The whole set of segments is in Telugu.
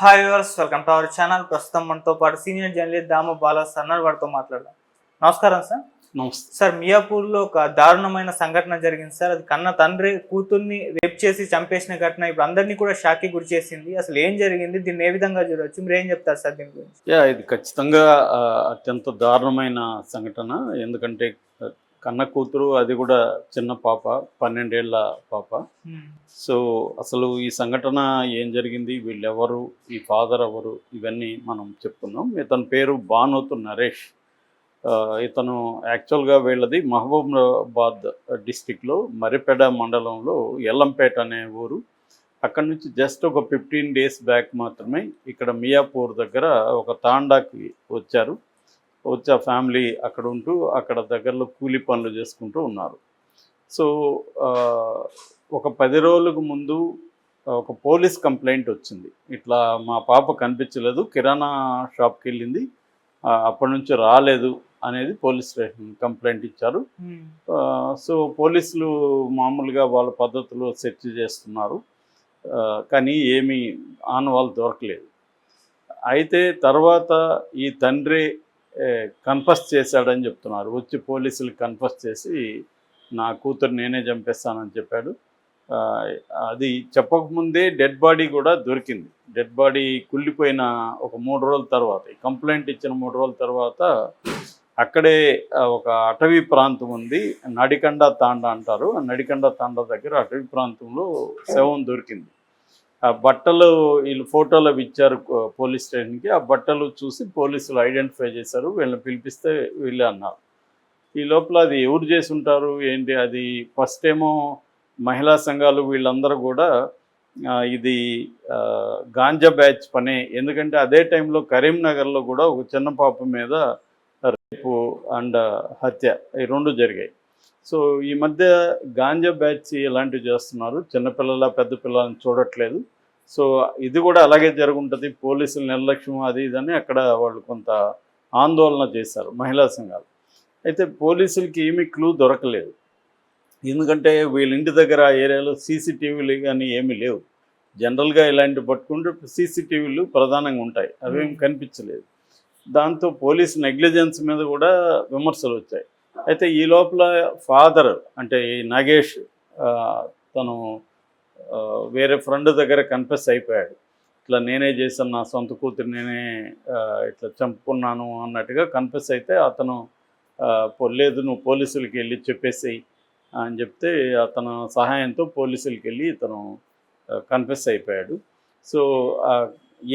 Hi viewers welcome to our channel ప్రస్తుతం మనతో పాటు సీనియర్ జర్నలిస్ట్ దాము బాలా సన్నర్ వారితో మాట్లాడదాం. నమస్కారం సార్ నమస్తే. సార్ మియాపూర్లో ఒక దారుణమైన సంఘటన జరిగింది సార్ అది కన్న తండ్రి కూతుర్ని రేప్ చేసి చంపేసిన ఘటన ఇప్పుడు అందరినీ కూడా షాక్కి గురి చేసింది. అసలు ఏం జరిగింది? దీన్ని ఏ విధంగా చూడవచ్చు మీరు ఏం చెప్తారు సార్ దీని గురించి? యా ఇది ఖచ్చితంగా అత్యంత దారుణమైన సంఘటన. ఎందుకంటే కన్న కూతురు అది కూడా చిన్న పాప పన్నెండేళ్ళ పాప. సో అసలు ఈ సంఘటన ఏం జరిగింది? వీళ్ళెవరు? ఈ ఫాదర్ ఎవరు? ఇవన్నీ మనం చెప్పుకుందాం. ఇతని పేరు బానోతు నరేష్. ఇతను యాక్చువల్గా వీళ్ళది మహబూబాబాద్ డిస్టిక్లో మరిపెడ మండలంలో ఎల్లంపేట అనే ఊరు. అక్కడ నుంచి జస్ట్ ఒక ఫిఫ్టీన్ డేస్ బ్యాక్ మాత్రమే ఇక్కడ మియాపూర్ దగ్గర ఒక తాండాకి వచ్చారు. వచ్చి ఆ ఫ్యామిలీ అక్కడ ఉంటూ అక్కడ దగ్గరలో కూలి పనులు చేసుకుంటూ ఉన్నారు. సో ఒక పది రోజులకు ముందు ఒక పోలీస్ కంప్లైంట్ వచ్చింది. ఇట్లా మా పాప కనిపించలేదు కిరాణా షాప్కి వెళ్ళింది అప్పటి నుంచి రాలేదు అనేది పోలీస్ స్టేషన్ కంప్లైంట్ ఇచ్చారు. సో పోలీసులు మామూలుగా వాళ్ళ పద్ధతిలో సెర్చ్ చేస్తున్నారు. కానీ ఏమీ ఆనవాళ్ళు దొరకలేదు. అయితే తర్వాత ఈ తండ్రి కన్ఫస్ చేశాడని చెప్తున్నారు. వచ్చి పోలీసులు కన్ఫస్ చేసి నా కూతురు నేనే చంపేస్తానని చెప్పాడు. అది చెప్పకముందే డెడ్ బాడీ కూడా దొరికింది. డెడ్ బాడీ కుళ్ళిపోయిన ఒక మూడు రోజుల తర్వాత కంప్లైంట్ ఇచ్చిన మూడు రోజుల తర్వాత అక్కడే ఒక అటవీ ప్రాంతం ఉంది. నడికండ తాండ అంటారు. ఆ నడికండ తాండ దగ్గర అటవీ ప్రాంతంలో శవం దొరికింది. ఆ బట్టలు వీళ్ళు ఫోటోలు అవి ఇచ్చారు పోలీస్ స్టేషన్కి. ఆ బట్టలు చూసి పోలీసులు ఐడెంటిఫై చేశారు. వీళ్ళని పిలిపిస్తే వీళ్ళే అన్నారు. ఈ లోపల అది ఎవరు చేసి ఉంటారు? ఏంటి? అది ఫస్ట్ ఏమో మహిళా సంఘాలు వీళ్ళందరూ కూడా ఇది గాంజా బ్యాచ్ పనే. ఎందుకంటే అదే టైంలో కరీంనగర్లో కూడా ఒక చిన్న పాప మీద రేపు అండ్ హత్య. ఈ రెండు జరిగాయి. సో ఈ మధ్య గాంజా బ్యాచ్ ఇలాంటివి చేస్తున్నారు. చిన్నపిల్లల పెద్ద పిల్లలని చూడట్లేదు. సో ఇది కూడా అలాగే జరుగుంటుంది. పోలీసుల నిర్లక్ష్యం అది ఇదని అక్కడ వాళ్ళు కొంత ఆందోళన చేశారు మహిళా సంఘాలు. అయితే పోలీసులకి ఏమీ క్లూ దొరకలేదు. ఎందుకంటే వీళ్ళ ఇంటి దగ్గర ఆ ఏరియాలో సీసీటీవీలు కానీ ఏమీ లేవు. జనరల్గా ఇలాంటి పట్టుకుంటే సీసీటీవీలు ప్రధానంగా ఉంటాయి. అవేం కనిపించలేదు. దాంతో పోలీస్ నెగ్లిజెన్స్ మీద కూడా విమర్శలు వచ్చాయి. అయితే ఈ లోపల ఫాదర్ అంటే ఈ నాగేష్ తను వేరే ఫ్రెండ్ దగ్గర కన్ఫెస్ అయిపోయాడు. ఇట్లా నేనే చేశాను నా సొంత కూతురు నేనే ఇట్లా చంపుకున్నాను అన్నట్టుగా కన్ఫెస్ అయితే అతను లేదు నువ్వు పోలీసులకి వెళ్ళి చెప్పేసి అని చెప్తే అతను సహాయంతో పోలీసులకి వెళ్ళి ఇతను కన్ఫెస్ అయిపోయాడు. సో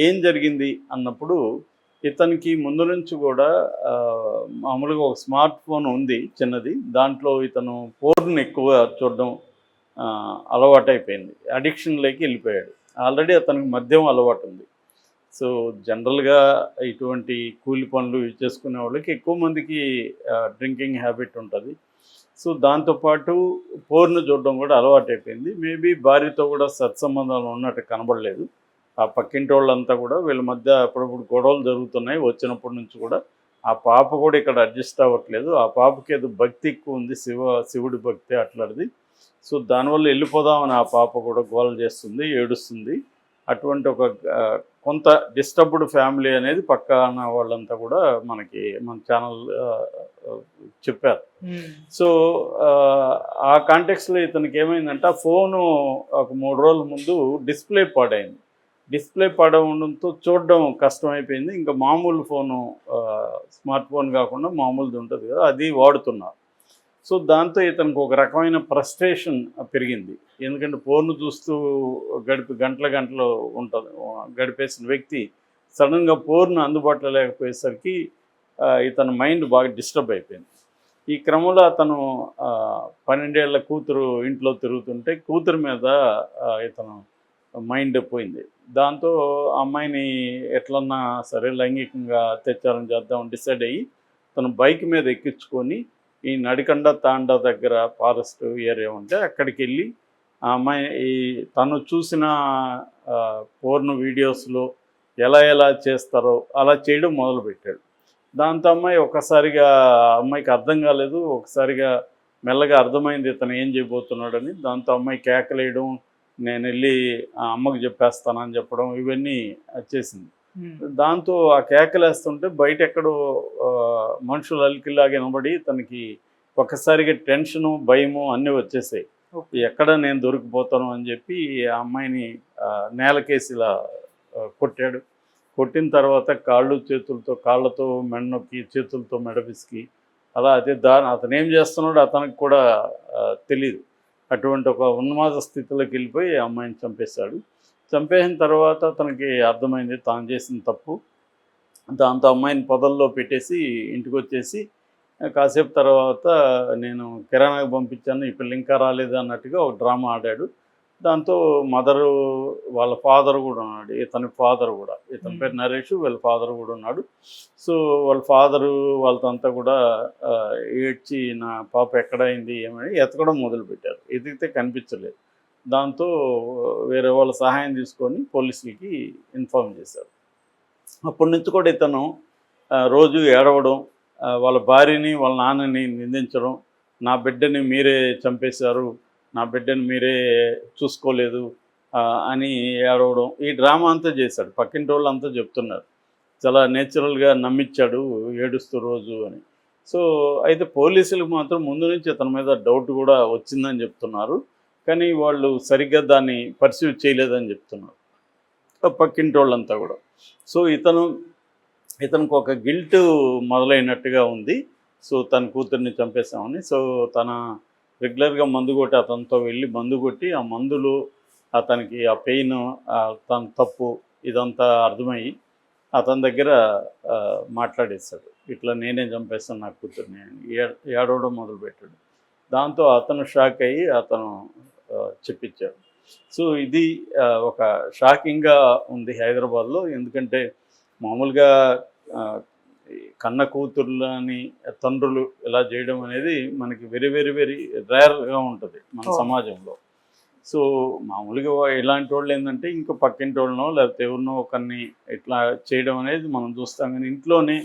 ఏం జరిగింది అన్నప్పుడు ఇతనికి ముందు నుంచి కూడా మామూలుగా ఒక స్మార్ట్ ఫోన్ ఉంది చిన్నది. దాంట్లో ఇతను పోర్న్ ఎక్కువ చూడడం అలవాటైపోయింది. అడిక్షన్లోకి వెళ్ళిపోయాడు. ఆల్రెడీ అతనికి మద్యం అలవాటు ఉంది సో జనరల్గా ఇటువంటి కూలి పనులు ఇవి చేసుకునే వాళ్ళకి ఎక్కువ మందికి డ్రింకింగ్ హ్యాబిట్ ఉంటుంది. సో దాంతోపాటు పోర్ను చూడడం కూడా అలవాటైపోయింది. మేబీ భార్యతో కూడా సత్సంబంధాలు ఉన్నట్టు కనబడలేదు. ఆ పక్కింటి వాళ్ళంతా కూడా వీళ్ళ మధ్య అప్పుడప్పుడు గొడవలు జరుగుతున్నాయి. వచ్చినప్పటి నుంచి కూడా ఆ పాప కూడా ఇక్కడ అడ్జస్ట్ అవ్వట్లేదు. ఆ పాపకి ఏదో భక్తి ఎక్కువ ఉంది. శివ శివుడి భక్తి అట్లాంటిది సో దానివల్ల వెళ్ళిపోదామని ఆ పాప కూడా గోల చేస్తుంది ఏడుస్తుంది. అటువంటి ఒక కొంత డిస్టర్బ్డ్ ఫ్యామిలీ అనేది పక్కన వాళ్ళంతా కూడా మనకి మన ఛానల్ చెప్పారు. సో ఆ, కాంటెక్స్లో ఇతనికి ఏమైందంటే ఆ ఫోను ఒక మూడు రోజుల ముందు డిస్ప్లే పాడైంది. డిస్ప్లే పాడవడంతో చూడడం కష్టమైపోయింది. ఇంకా మామూలు ఫోను స్మార్ట్ ఫోన్ కాకుండా మామూలుది ఉంటుంది కదా అది వాడుతున్నారు. సో దాంతో ఇతనికి ఒక రకమైన ఫ్రస్ట్రేషన్ పెరిగింది. ఎందుకంటే ఫోన్ను చూస్తూ గడిపి గంటల గంటలు ఉంటుంది. గడిపేసిన వ్యక్తి సడన్గా ఫోన్ అందుబాటులో లేకపోయేసరికి ఇతని మైండ్ బాగా డిస్టర్బ్ అయిపోయింది. ఈ క్రమంలో అతను పన్నెండేళ్ళ కూతురు ఇంట్లో తిరుగుతుంటే కూతురు మీద ఇతను మైండ్ పోయింది. దాంతో అమ్మాయిని ఎట్లన్నా సరే లైంగికంగా అత్యాచారం చేద్దాం డిసైడ్ అయ్యి తను బైక్ మీద ఎక్కించుకొని ఈ నడికండ తాండ దగ్గర ఫారెస్ట్ ఏరియా ఉంటే అక్కడికి వెళ్ళి ఆ అమ్మాయి ఈ తను చూసిన పోర్న్ వీడియోస్లో ఎలా ఎలా చేస్తారో అలా చేయడం మొదలుపెట్టాడు. దాంతో అమ్మాయి ఒకసారిగా అమ్మాయికి అర్థం కాలేదు ఒకసారిగా మెల్లగా అర్థమైంది ఇతను ఏం చేయబోతున్నాడని. దాంతో అమ్మాయి కేకలేయడం నేను వెళ్ళి ఆ చెప్పేస్తానని చెప్పడం ఇవన్నీ చేసింది. దాంతో ఆ కేకలేస్తుంటే బయట ఎక్కడో మనుషులు అలికిలాగా వినబడి తనకి ఒక్కసారిగా టెన్షను భయము అన్నీ వచ్చేసాయి. ఎక్కడ నేను దొరికిపోతాను అని చెప్పి ఆ అమ్మాయిని ఆ, నేలకేసి ఇలా ఆ, కొట్టాడు. కొట్టిన తర్వాత కాళ్ళు చేతులతో కాళ్ళతో మెడ నొక్కి చేతులతో మెడ పిసికి అలా అదే దాని అతను ఏం చేస్తున్నాడో అతనికి కూడా ఆ, తెలీదు. అటువంటి ఒక ఉన్మాద స్థితిలోకి వెళ్ళిపోయి అమ్మాయిని చంపేశాడు. చంపేసిన తర్వాత అతనికి అర్థమైంది తాను చేసిన తప్పు. దాంతో అమ్మాయిని పొదల్లో పెట్టేసి ఇంటికి వచ్చేసి కాసేపు తర్వాత నేను కిరాణాకి పంపించాను ఈ పిల్ల ఇంకా రాలేదు అన్నట్టుగా ఒక డ్రామా ఆడాడు. దాంతో మదరు వాళ్ళ ఫాదర్ కూడా ఉన్నాడు ఇతని ఫాదర్ కూడా. ఇతని పేరు నరేష్ వీళ్ళ ఫాదర్ కూడా ఉన్నాడు. సో వాళ్ళ ఫాదరు వాళ్ళతో అంతా కూడా ఏడ్చి నా పాప ఎక్కడైంది? ఏమని? ఎతకడం మొదలుపెట్టారు. ఎతికితే కనిపించలేదు. దాంతో వేరే వాళ్ళ సహాయం తీసుకొని పోలీసులకి ఇన్ఫార్మ్ చేశారు. అప్పటి నుంచి కూడా ఇతను రోజు ఏడవడం వాళ్ళ భార్యని వాళ్ళ నాన్నని నిందించడం నా బిడ్డని మీరే చంపేశారు నా బిడ్డని మీరే చూసుకోలేదు అని ఏడవడం ఈ డ్రామా అంతా చేశాడు. పక్కింటి వాళ్ళు అంతా చెప్తున్నారు. చాలా నేచురల్గా నమ్మించాడు ఏడుస్తూ రోజు అని. సో అయితే పోలీసులకు మాత్రం ముందు నుంచి ఇతని మీద డౌట్ కూడా వచ్చిందని చెప్తున్నారు. కానీ వాళ్ళు సరిగ్గా దాన్ని పర్సీవ్ చేయలేదని చెప్తున్నారు. పక్కింటి వాళ్ళంతా కూడా. సో ఇతను ఇతనికి ఒక గిల్ట్ మొదలైనట్టుగా ఉంది. సో తన కూతుర్ని చంపేశామని. సో తన రెగ్యులర్గా మందు కొట్టి అతనితో వెళ్ళి మందు కొట్టి ఆ మందులు అతనికి ఆ పెయిన్ తన తప్పు ఇదంతా అర్థమయ్యి అతని దగ్గర మాట్లాడేశాడు. ఇట్లా నేనే చంపేస్తాను నా కూతుర్ని ఏడవడం మొదలుపెట్టాడు. దాంతో అతను షాక్ అయ్యి అతను ఆ, చెప్పించాడు సో ఇది ఒక షాకింగ్గా ఉంది హైదరాబాద్లో. ఎందుకంటే మామూలుగా కన్న కూతుర్లని తండ్రులు ఇలా చేయడం అనేది మనకి వెరీ వెరీ వెరీ రేర్గా ఉంటుంది మన. సమాజంలో. సో మామూలుగా ఇలాంటి వాళ్ళు ఏంటంటే ఇంకా పక్కింటి వాళ్ళనో లేకపోతే ఎవరినో ఒకరిని ఇట్లా చేయడం అనేది మనం చూస్తాం. కానీ ఇంట్లోనే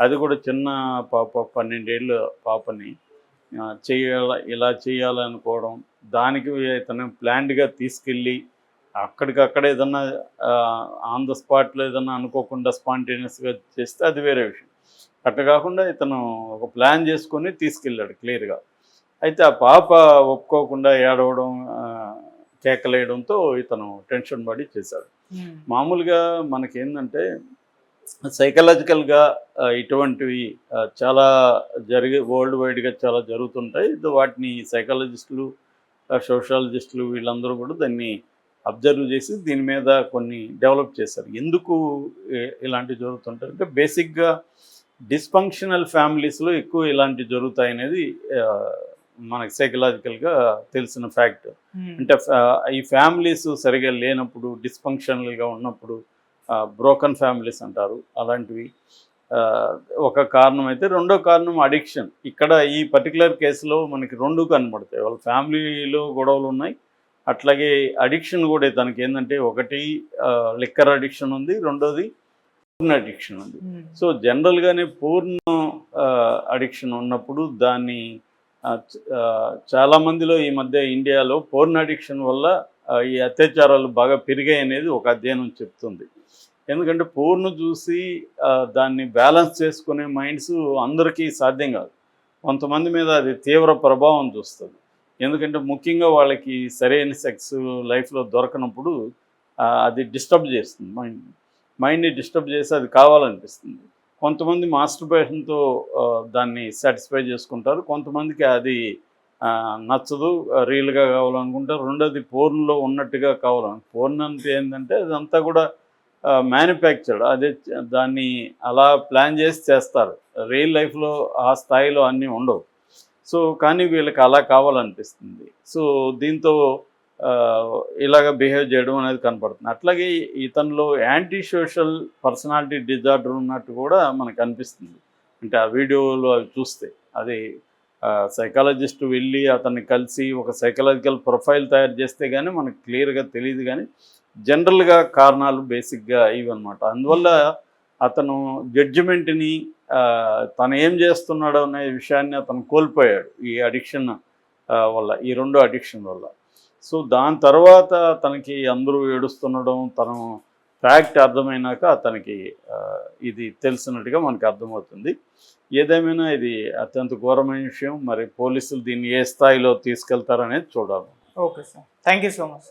అది కూడా చిన్న పాప పన్నెండేళ్ళ పాపని చేయాల ఇలా చేయాలనుకోవడం దానికి ఇతను ప్లాన్డ్గా తీసుకెళ్ళి అక్కడికక్కడ ఏదన్నా ఆన్ ద స్పాట్లో ఏదన్నా అనుకోకుండా స్పాంటేనియస్గా చేస్తే అది వేరే విషయం. అట్లా కాకుండా ఇతను ఒక ప్లాన్ చేసుకొని తీసుకెళ్ళాడు క్లియర్గా. అయితే ఆ పాప ఒప్పుకోకుండా ఏడవడం కేకలేయడంతో ఇతను టెన్షన్ పడి చేశాడు. మామూలుగా మనకేంటంటే సైకలాజికల్గా ఇటువంటివి చాలా జరిగే వరల్డ్ వైడ్గా చాలా జరుగుతుంటాయి. వాటిని సైకాలజిస్టులు సోషాలజిస్టులు వీళ్ళందరూ కూడా దాన్ని అబ్జర్వ్ చేసి దీని మీద కొన్ని డెవలప్ చేశారు. ఎందుకు ఇలాంటివి జరుగుతుంటాయి అంటే బేసిక్గా డిస్ఫంక్షనల్ ఫ్యామిలీస్లో ఎక్కువ ఇలాంటివి జరుగుతాయి అనేది మనకి సైకలాజికల్గా తెలిసిన ఫ్యాక్ట్ అంటే ఈ ఫ్యామిలీస్ సరిగా లేనప్పుడు డిస్ఫంక్షనల్గా ఉన్నప్పుడు బ్రోకన్ ఫ్యామిలీస్ అంటారు. అలాంటివి ఒక కారణం అయితే రెండో కారణం అడిక్షన్ ఇక్కడ ఈ పర్టికులర్ కేసులో మనకి రెండు కనబడతాయి. వాళ్ళ ఫ్యామిలీలో గొడవలు ఉన్నాయి. అట్లాగే అడిక్షన్ కూడా తనకి ఏంటంటే ఒకటి లిక్కర్ అడిక్షన్ ఉంది. రెండోది పూర్ణ అడిక్షన్ ఉంది. ఉమ్, సో జనరల్గానే పూర్ణ అడిక్షన్ ఉన్నప్పుడు దాన్ని ఆ, చ- ఆ, చాలా మందిలో ఈ మధ్య ఇండియాలో పోర్న్ అడిక్షన్ వల్ల ఈ అత్యాచారాలు బాగా పెరిగాయి అనేది ఒక అధ్యయనం చెప్తుంది. ఎందుకంటే పోర్ను చూసి దాన్ని బ్యాలెన్స్ చేసుకునే మైండ్స్ అందరికీ సాధ్యం కాదు. కొంతమంది మీద అది తీవ్ర ప్రభావం చూస్తుంది. ఎందుకంటే ముఖ్యంగా వాళ్ళకి సరైన సెక్స్ లైఫ్లో దొరకనప్పుడు అది డిస్టర్బ్ చేస్తుంది మైండ్ మైండ్ని డిస్టర్బ్ చేసి అది కావాలనిపిస్తుంది. కొంతమంది మాస్టర్బేషన్తో దాన్ని సాటిస్ఫై చేసుకుంటారు. కొంతమందికి అది నచ్చదు రియల్గా కావాలనుకుంటారు రెండోది పోర్న్లో ఉన్నట్టుగా కావాలని పోర్న్ అంటే ఏంటంటే అదంతా కూడా మ్యానుఫ్యాక్చర్డ్ అదే దాన్ని అలా ప్లాన్ చేసి చేస్తారు. రియల్ లైఫ్లో ఆ స్థాయిలో అన్నీ ఉండవు. సో కానీ వీళ్ళకి అలా కావాలనిపిస్తుంది. సో దీంతో ఇలాగ బిహేవ్ చేయడం అనేది కనపడుతుంది. అట్లాగే ఇతనిలో యాంటీ సోషల్ పర్సనాలిటీ డిజార్డర్ ఉన్నట్టు కూడా మనకు అనిపిస్తుంది. అంటే ఆ వీడియోలో అవి చూస్తే అది సైకాలజిస్ట్ వెళ్ళి అతన్ని కలిసి ఒక సైకలాజికల్ ప్రొఫైల్ తయారు చేస్తే కానీ మనకు క్లియర్గా తెలియదు కానీ జనరల్గా కారణాలు బేసిక్గా ఇవి అనమాట అందువల్ల అతను జడ్జిమెంట్ని తను ఏం చేస్తున్నాడు అనే విషయాన్ని అతను కోల్పోయాడు ఈ అడిక్షన్ వల్ల ఈ రెండు అడిక్షన్ వల్ల. సో దాని తర్వాత తనకి అందరూ ఏడుస్తుండడం తను ఫ్యాక్ట్ అర్థమైనాక అతనికి ఇది తెలిసినట్టుగా మనకి అర్థమవుతుంది. ఏదేమైనా ఇది అత్యంత ఘోరమైన విషయం. మరి పోలీసులు దీన్ని ఏ స్థాయిలో తీసుకెళ్తారనేది చూడాలి. Okay sir. Thank you so much